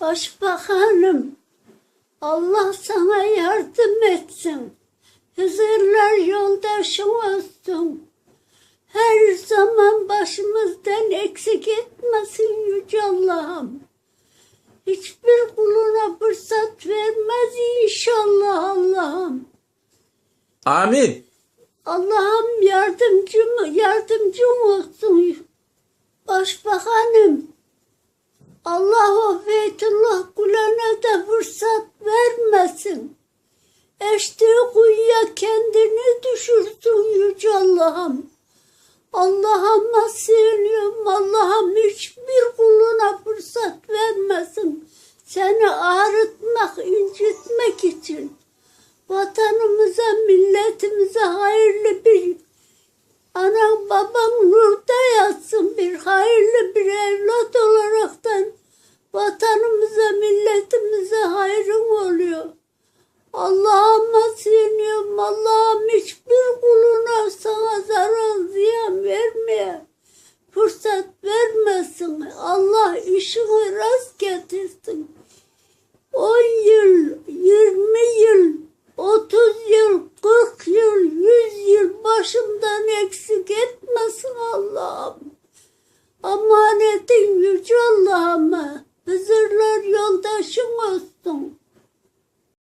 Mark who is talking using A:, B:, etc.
A: Başbakanım, Allah sana yardım etsin. Hızırlar yoldaşın olsun. Her zaman başımızdan eksik etmesin Yüce Allah'ım. Hiçbir kuluna fırsat vermez inşallah Allah'ım.
B: Amin.
A: Allah'ım yardımcım, yardımcım olsun. Başbakanım, Allah o Beytullah kulağına da fırsat vermesin. Eştiği kuyuya kendini düşürsün Yüce Allah'ım. Allah'ıma sığınıyorum. Allah'ım hiçbir kuluna fırsat vermesin. Seni ağrıtmak, incitmek için. Vatanımıza, milletimize hayırlı bir Anam babam nurda yatsın bir hayırlı bir evlat olaraktan başımdan eksik etmesin Allah'ım. Amanetin yüce Allah'ıma. Hızırlar yoldaşım olsun.